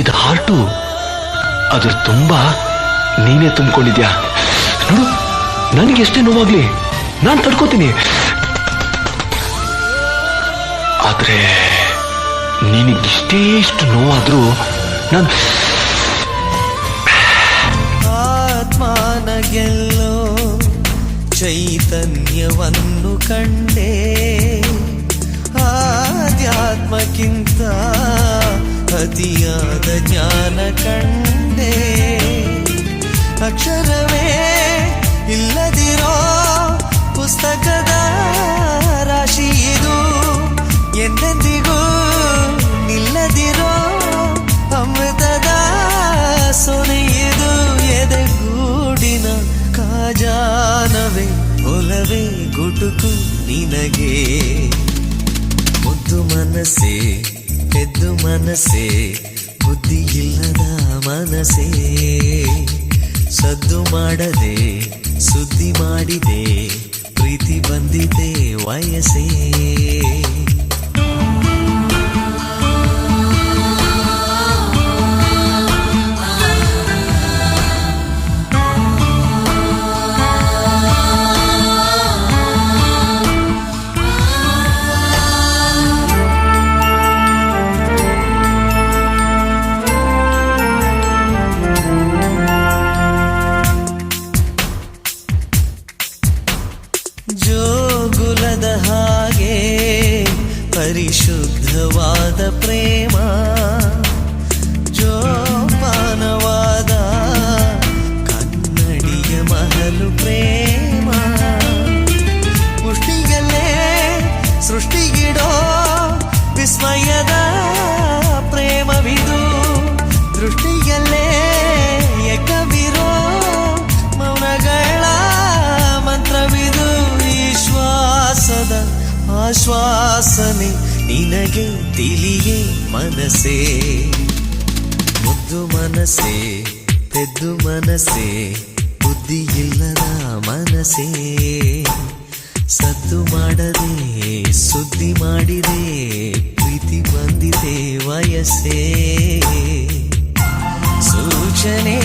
ಇದು ಹಾರ್ಟು. ಅದ್ರ ತುಂಬಾ ನೀನೇ ತುಂಬಿಕೊಂಡಿದ್ಯಾ? ನೋಡು, ನನಗೆ ಎಷ್ಟೇ ನೋವಾಗ್ಲಿ ನಾನು ತಡ್ಕೋತೀನಿ. ಆದ್ರೆ ನಿನಗಿಷ್ಟೇ ಇಷ್ಟು ನೋವಾದ್ರೂ ನಾನು ಆತ್ಮನ ಗೆಲ್ಲೋ ಚೈತನ್ಯವನ್ನು ಕಂಡೇ. ಆಧ್ಯಾತ್ಮಕ್ಕಿಂತ ಅತಿಯಾದ ಜ್ಞಾನ ಕಂಡೆ. ಅಕ್ಷರವೇ ಇಲ್ಲದಿರೋ ಪುಸ್ತಕದ ರಾಶಿ ಇದು. ಎಂದೆಂದಿಗೂ ನಿಲ್ಲದಿರೋ ಅಮೃತದ ಸೊನೆಯಿದು ಎದೆಗೂಡಿನ ಕಾಜಾನವೇ ಒಲವೇ ಗುಟುಕು ನಿನಗೆ. ಮುದ್ದು ಮನಸ್ಸೇ ಎದ್ದು ಮನಸ್ಸೇ ಬುದ್ಧಿ ಇಲ್ಲದ ಮನಸ್ಸೇ. ಸದ್ದು ಮಾಡದೆ ಸುದ್ದಿ ಜೋಗುಲದ ಹಾಗೆ ಪರಿಶುದ್ಧವಾದ ಪ್ರೇಮ. ಆಶ್ವಾಸನೆ ನಿನಗೆ ತಿಳಿಯೇ ಮನಸೇ ಮುದ್ದು ಮನಸೇ ಪೆದ್ದು ಮನಸೇ ಬುದ್ಧಿಯಿಲ್ಲದ ಮನಸೇ ಸದ್ದು ಮಾಡದೆ, ಸುದ್ದಿ ಮಾಡಿದೆ, ಪ್ರೀತಿ ಬಂದಿದೆ ವಯಸ್ಸೇ. ಸೂಚನೆ